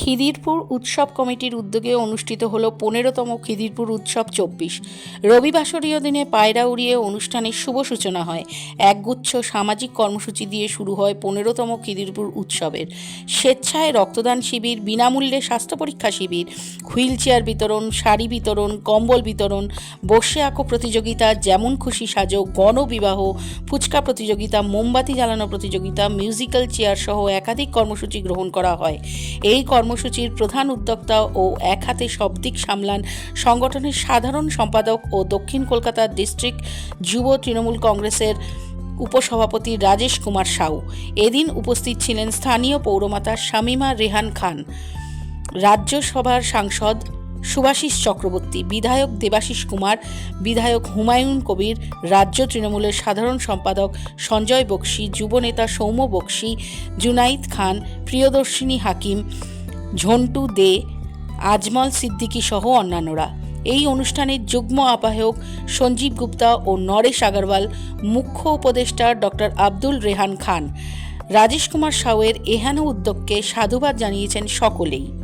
খিদিরপুর উৎসব কমিটির উদ্যোগে অনুষ্ঠিত হল পনেরোতম খিদিরপুর উৎসব চব্বিশ। রবিবাসরীয় দিনে পায়রা উড়িয়ে অনুষ্ঠানের শুভ সূচনা হয়। একগুচ্ছ সামাজিক কর্মসূচি দিয়ে শুরু হয় পনেরোতম খিদিরপুর উৎসবের। স্বেচ্ছায় রক্তদান শিবির, বিনামূল্যে স্বাস্থ্য পরীক্ষা শিবির, হুইল চেয়ার বিতরণ, শাড়ি বিতরণ, কম্বল বিতরণ, বসে আঁকো প্রতিযোগিতা, যেমন খুশি সাজো, গণবিবাহ, ফুচকা প্রতিযোগিতা, মোমবাতি জ্বালানো প্রতিযোগিতা, মিউজিক্যাল চেয়ার সহ একাধিক কর্মসূচি গ্রহণ করা হয়। এই কর্মসূচির প্রধান উদ্যোক্তা ও এক হাতে সব দিক সামলান সংগঠনের সাধারণ সম্পাদক ও দক্ষিণ কলকাতা ডিস্ট্রিক্ট যুব তৃণমূল কংগ্রেসের উপসভাপতি রাজেশ কুমার সাউ। এদিন উপস্থিত ছিলেন স্থানীয় পৌরমাতা শামিমা রেহান খান, রাজ্যসভার সাংসদ সুভাষিস চক্রবর্তী, বিধায়ক দেবাশিস কুমার, বিধায়ক হুমায়ুন কবির, রাজ্য তৃণমূলের সাধারণ সম্পাদক সঞ্জয় বক্সি যুবনেতা সৌম্য বক্সি, জুনাইদ খান, প্রিয়দর্শিনী হাকিম ঝন্টু, দে, আজমল সিদ্দিকী সহ অন্যান্যরা। এই অনুষ্ঠানের যুগ্ম আবাহক সঞ্জীব গুপ্তা ও নরেশ আগরওয়াল, মুখ্য উপদেষ্টা ডক্টর আব্দুল রেহান খান। রাজেশ কুমার সাউয়ের এহেন উদ্যোগকে সাধুবাদ জানিয়েছেন সকলেই।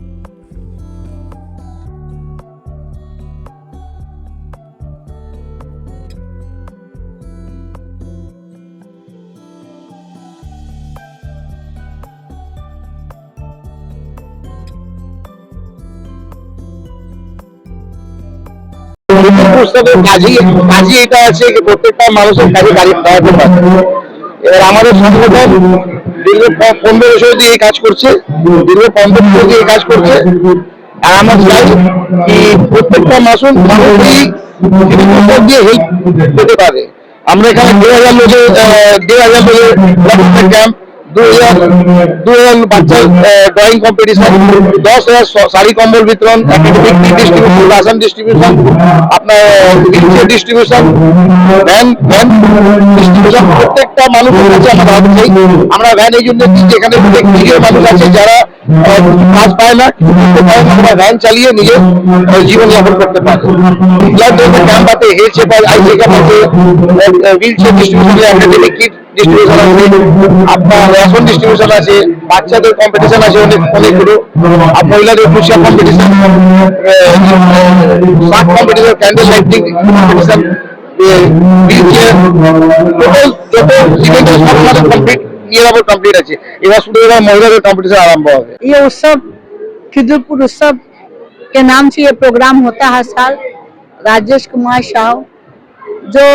এটা আছে যে প্রত্যেকটা মানুষের কাজে গাড়ি এবার আমাদের সংগঠন দীর্ঘ পনেরো বছর দিয়ে এই কাজ করছে, দীর্ঘ পনেরো বছর দিয়ে এই কাজ করছে। আর আমরা চাই কি প্রত্যেকটা মাসুল মানুষ এই এই দিয়ে হেল্প পেতে পারে। আমরা এখানে দেড় হাজার লোকের দেড় হাজার লোকের ক্যাম্প দু হাজার দু হাজার বাচ্চার ড্রয়িং কম্পিটিশন দশ হাজার শাড়ি কম্বল বিতরণ একাডেমিক ডিস্ট্রিবিউশন রাশন ডিস্ট্রিবিউশন আপনার ডিস্ট্রিবিউশন ভ্যান ভ্যান ডিস্ট্রিবিউশন প্রত্যেকটা মানুষের কাছে আমরা চাই। আমরা ভ্যান এই জন্য যেখানে অনেক নিরীহ মানুষ আছে যারা কাজ পায় না আমরা ভ্যান চালিয়ে নিজের আহ, জীবন যাপন করতে পারে ক্যাম্প আছে হেলথ চেকআপ আছে wheel chair distribution academic kit distribution আছে আপনার রেশন ডিস্ট্রিবিউশন আছে বাচ্চাদের কম্পিটিশন আছে অনেক অনেকগুলো আর মহিলাদের পুষিয়া competition shirt competition candle lighting competition wheelchair total যত ইভেন্ট সব আমাদের কমপ্লিট নিয়ে যাবো কমপ্লিট আছে এবার শুধু এবার মহিলাদের কম্পিটিশন আরম্ভ হবে ये उत्सव खिदुरपुर उत्सव के नाम से ये प्रोग्राम होता है हर साल राजेश कुमार साहु जो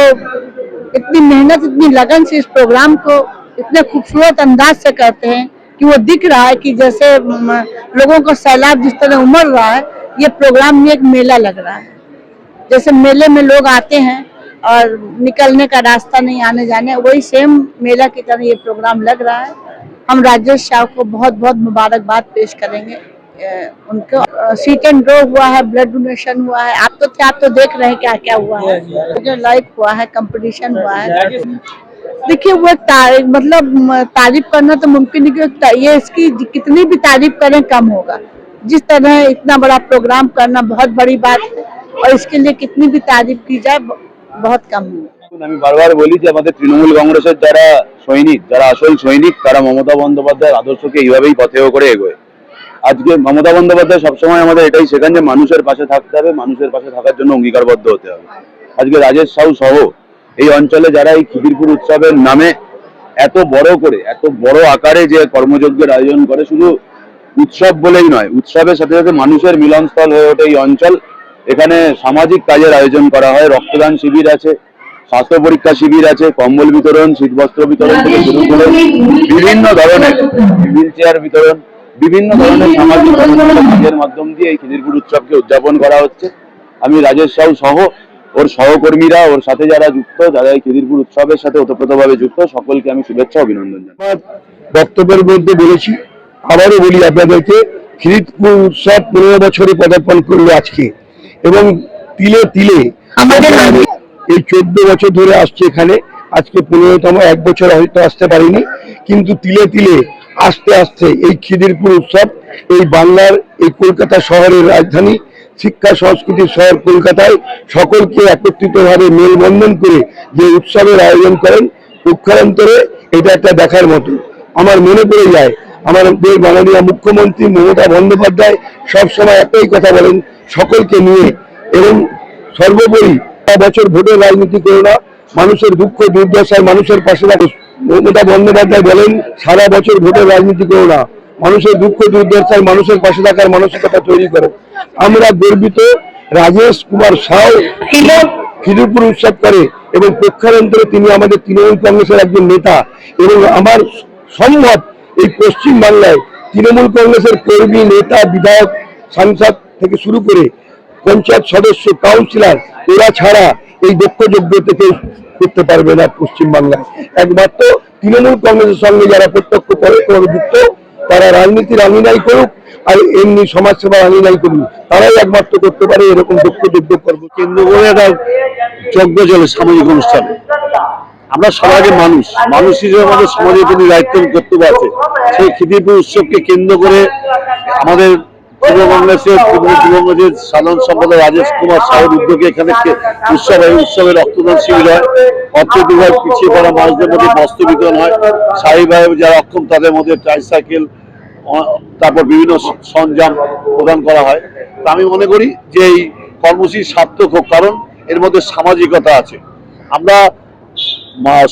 इतनी मेहनत, इतनी लगन से इस प्रोग्राम को इतने खूबसूरत अंदाज से करते हैं कि वो दिख रहा है कि जैसे लोगों का सैलाब जिस तरह उमड़ रहा है, ये प्रोग्राम में एक मेला लग रहा है। जैसे मेले में लोग आते हैं और निकलने का रास्ता नहीं आने जाने वही सेम मेला की तरह ये प्रोग्राम लग रहा है। हम राजेश शाह को बहुत बहुत मुबारकबाद पेश करेंगे। उनको सीट एंड ड्रॉ हुआ है ब्लड डोनेशन हुआ है आप तो थे आप तो देख रहे हैं क्या क्या हुआ है जो लाइव हुआ है कंपटीशन हुआ है देखिए वो ता- मतलब म, तारीफ करना तो मुमकिन नहीं कि ये इसकी कितनी भी तारीफ करें कम होगा जिस तरह इतना बड़ा प्रोग्राम करना बहुत बड़ी बात है और इसके लिए कितनी भी तारीफ की जाए ब- बहुत कम होगा দেখুন, আমি বারবার বলি যে আমাদের তৃণমূল কংগ্রেসের যারা সৈনিক যারা আসল সৈনিক তারা মমতা বন্দ্যোপাধ্যায়ের আদর্শকে এইভাবেই পথেও করে এগোয় আজকে মমতা বন্দ্যোপাধ্যায় সবসময় আমাদের এটাই শেখান যে মানুষের পাশে থাকতে হবে, মানুষের পাশে থাকার জন্য অঙ্গীকারবদ্ধ হতে হবে। আজকে রাজেশ সাউ সহ এই অঞ্চলে যারা এই খিদিরপুর উৎসবের নামে এত বড় করে, এত বড় আকারে যে কর্মযজ্ঞের আয়োজন করে, শুধু উৎসব বলেই নয়, উৎসবের সাথে সাথে মানুষের মিলনস্থল হয়ে ওঠে এই অঞ্চল। এখানে সামাজিক কাজের আয়োজন করা হয়, রক্তদান শিবির আছে, স্বাস্থ্য পরীক্ষা শিবির আছে, কম্বল বিতরণ, শীতবস্ত্র বিতরণ থেকে শুরু করে বিভিন্ন ধরনের হুইল চেয়ার বিতরণ। বিভিন্ন ধরনের সামাজিক কাজের মাধ্যম দিয়ে এই খিদিরপুর উৎসবকে উদযাপন করা হচ্ছে। আমি রাজেশ সাউ সহ ওর সহকর্মীরা ওর সাথে যারা যুক্ত যারা এই খিদিরপুর উৎসবের সাথে ওতপ্রোতভাবে যুক্ত সকলকে আমি শুভেচ্ছা অভিনন্দন জানাই। আমার বক্তব্যের মধ্যে বলেছি আবারও বলি আপনাদেরকে খিরিদপুর উৎসব পনেরো বছরে পদার্পণ করল আজকে এবং তিলে তিলে এই চোদ্দ বছর ধরে আসছে এখানে। আজকে পনেরোতম এক বছর হয়তো আসতে পারিনি কিন্তু তিলে তিলে আস্তে আস্তে এই খিদিরপুর উৎসব এই বাংলার এই কলকাতা শহরের রাজধানী, শিক্ষা সংস্কৃতির শহর কলকাতায় সকলকে একত্রিতভাবে মেলবন্ধন করে যে উৎসবের আয়োজন করেন, পক্ষান্তরে এটা একটা দেখার মতো। আমার মনে পড়ে যায় আমাদের মাননীয় মুখ্যমন্ত্রী মমতা বন্দ্যোপাধ্যায় সবসময় একটাই কথা বলেন, সকলকে নিয়ে। এবং সর্বোপরি সারা বছর ভোটের রাজনীতি করো না, মানুষের দুঃখ, দুর্দশায় মানুষের পাশে থাকো। মমতা বন্দ্যোপাধ্যায় বলেন সারা বছর ভোটের রাজনীতি করো না। মানুষের দুঃখ দুর্দশায় মানুষের পাশে থাকার মানসিকতা তৈরি করো। আমরা গর্বিত রাজেশ কুমার সাউ খিদিরপুর উৎসব করে এবং পক্ষান্তরে তিনি আমাদের তৃণমূল কংগ্রেসের একজন নেতা এবং আমার সম্ভব এই পশ্চিম বাংলায় তৃণমূল কংগ্রেসের কর্মী নেতা বিধায়ক সাংসদ থেকে শুরু করে পঞ্চায়েত সদস্য কাউন্সিলর এরা ছাড়া এই দক্ষ যোগ্য থেকে করতে পারবে না পশ্চিম বাংলায় একমাত্র তৃণমূল কংগ্রেসের সঙ্গে যারা প্রত্যক্ষ পরোক্ষভাবে যুক্ত, তারা রাজনীতির আঙিনাই করুক, আর এমনি সমাজসেবার আঙিনাই করুক, তারাই একমাত্র করতে পারে এরকম দক্ষ যোগ্য কর্ম। কেন্দ্র করে একটা যজ্ঞ চলে সামাজিক অনুষ্ঠান। আমরা সমাজের মানুষ। মানুষ হিসেবে আমাদের সমাজের প্রতি দায়িত্ব কর্তব্য আছে, সেই খিদিরপুর উৎসবকে কেন্দ্র করে আমাদের যুব কংগ্রেসের তৃণমূল যুব কংগ্রেসের সাধারণ সম্পাদক রাজেশ কুমার সাহের উদ্যোগে এখানে উৎসব এই উৎসবে রক্তদান শিবির হয়। অর্থনৈতিকভাবে পিছিয়ে পড়া মানুষদের মধ্যে বস্ত্র বিতরণ হয় স্বাভাবিকভাবে যারা অক্ষম তাদের মধ্যে ট্রাইসাইকেল তারপর বিভিন্ন সরঞ্জাম প্রদান করা হয়। তা আমি মনে করি যে এই কর্মসূচি সার্থক হোক কারণ এর মধ্যে সামাজিকতা আছে। আমরা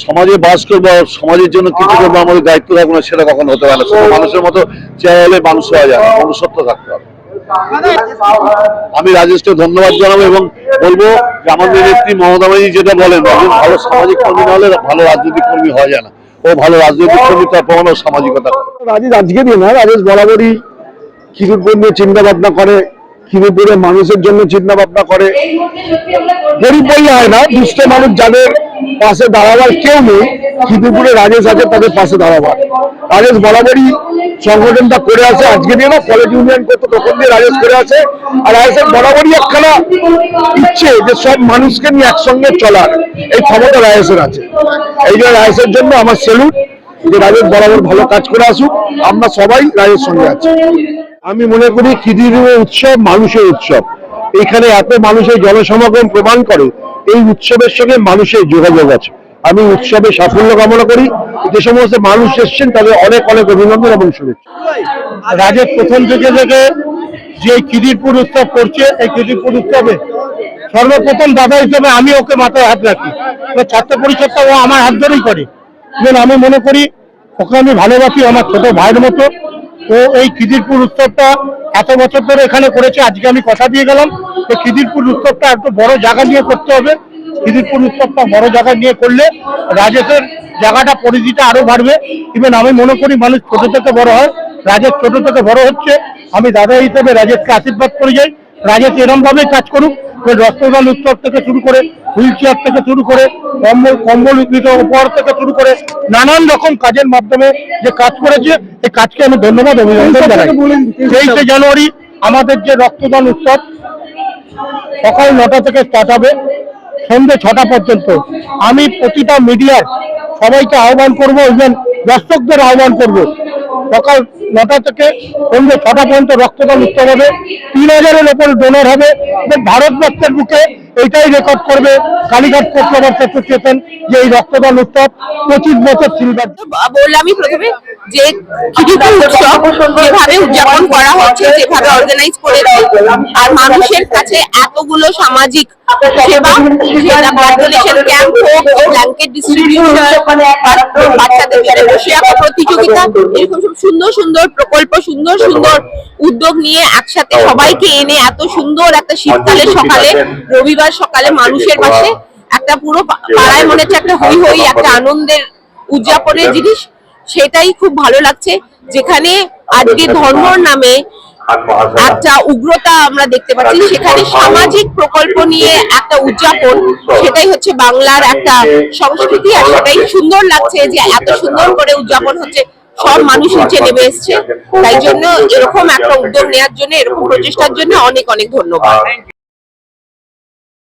সমাজে বাস করব সমাজের জন্য কিছু করব আমাদের দায়িত্ব থাকব না সেটা কখনো হতে পারে না। মানুষের মতো হলে মানুষ হওয়া যায় না মনুষ্যত্ব থাকতে হবে। আমি রাজেশকে ধন্যবাদ জানাব এবং বলব যে আমাদের নেত্রী মমতা ব্যানার্জি যেটা বলেন একজন ভালো সামাজিক কর্মী না হলে ভালো রাজনৈতিক কর্মী হওয়া যায় না। ও ভালো রাজনৈতিক কর্মী তার প্রমাণ সামাজিকতা করে। রাজেশ আজকে দিয়ে না রাজেশ বরাবরই খিদিরপুর নিয়ে চিন্তা ভাবনা করে খিদিরপুরের মানুষের জন্য চিন্তা ভাবনা করে। গরিব বললে হয় না দুষ্ট মানুষ যাদের পাশে দাঁড়াবার কেউ নেই খিদিরপুরে রাজেশ আছে, তাদের পাশে দাঁড়াবার। রাজেশ বরাবরই সংগঠনটা করে আছে, আজকে দিয়ে না কলেজ ইউনিয়ন করতো তখন দিয়ে রাজেশ করে আছে। আর রাজেশের বরাবরই একখানা ইচ্ছে যে সব মানুষকে নিয়ে একসঙ্গে চলার, এই ক্ষমতা রাজেশের আছে। এই জন্য রাজেশের জন্য আমার সেলুট যে রাজেশ বরাবর ভালো কাজ করে আসুক, আমরা সবাই রাজের সঙ্গে আছি। আমি মনে করি খিদির উৎসব মানুষের উৎসব। এখানে এত মানুষের জনসমাগম প্রমাণ করে এই উৎসবের সঙ্গে মানুষের যোগাযোগ আছে। আমি উৎসবে সাফল্য কামনা করি। যে সমস্ত মানুষ এসছেন, তাদের অনেক অনেক অভিনন্দন এবং শুভেচ্ছা। রাজের প্রথম থেকে থেকে যে খিদিরপুর উৎসব করছে, এই খিদিরপুর উৎসবে সর্বপ্রথম দাদা হিসেবে আমি ওকে মাথায় হাত রাখি। ছাত্র পরিষদটা ও আমার হাত ধরেই করে। আমি মনে করি, ওকে আমি ভালোবাসি আমার ছোট ভাইয়ের মতো। তো এই খিদিরপুর উৎসবটা এত বছর ধরে এখানে করেছে, আজকে আমি কথা দিয়ে গেলাম। খিদিরপুর উৎসবটা একটু বড় জায়গা নিয়ে করতে হবে। খিদিরপুর উৎসবটা বড় জায়গা নিয়ে করলে রাজেশের জায়গাটা পরিধিটা আরও বাড়বে। ইভেন আমি মনে করি মানুষ ছোট থেকে বড় হয়। রাজেশ ছোট থেকে বড় হচ্ছে। আমি দাদা হিসেবে রাজেশকে আশীর্বাদ করে যাই। রাজেশ এরম ভাবে কাজ করুক। রক্তদান উৎসব থেকে শুরু করে হুইল চেয়ার থেকে শুরু করে কম্বল কম্বল বিতরণ উপহার থেকে শুরু করে নানান রকম কাজের মাধ্যমে যে কাজ করেছে এই কাজকে আমি ধন্যবাদ অভিনন্দন জানাই। তেইশে জানুয়ারি আমাদের যে রক্তদান উৎসব সকাল নটা থেকে স্টার্ট হবে। সন্ধ্যে ছটা পর্যন্ত। আমি প্রতিটা মিডিয়ার সবাইকে আহ্বান করব ইভেন দর্শকদের আহ্বান করব। সকাল নটা থেকে সন্ধ্যে ছটা পর্যন্ত রক্তদান উৎসব হবে। তিন হাজারের ওপর ডোনার হবে। ভারতবর্ষের বুকে এইটাই রেকর্ড করবে কালীঘাট পৌরসভার অ্যাসোসিয়েশন যে এই রক্তদান উৎসব পঁচিশ বছর সিলভার প্রথমে যে যেভাবে উদযাপন করা হচ্ছে, যেভাবে অর্গানাইজ আর মানুষের কাছে এতগুলো সামাজিক সেবা প্রতিযোগিতা, এরকম সব সুন্দর সুন্দর প্রকল্প, সুন্দর সুন্দর উদ্যোগ নিয়ে একসাথে সবাইকে এনে এত সুন্দর একটা শীতকালের সকালে রবিবার সকালে মানুষের পাশে একটা পুরো পাড়ায় মনে হচ্ছে একটা হই হই একটা আনন্দের উদযাপনের জিনিস। সেটাই খুব ভালো লাগছে। যেখানে আজকে ধর্মর নামে একটা উগ্রতা আমরা দেখতে পাচ্ছি। সেখানে সামাজিক প্রকল্প নিয়ে একটা উদযাপন সেটাই হচ্ছে বাংলার একটা সংস্কৃতি। আর সেটাই সুন্দর লাগছে যে এত সুন্দর করে উদযাপন হচ্ছে। সব মানুষ নিচে নেমে এসছে। তাই জন্য এরকম একটা উদ্যোগ নেওয়ার জন্য এরকম প্রচেষ্টার জন্য অনেক অনেক ধন্যবাদ।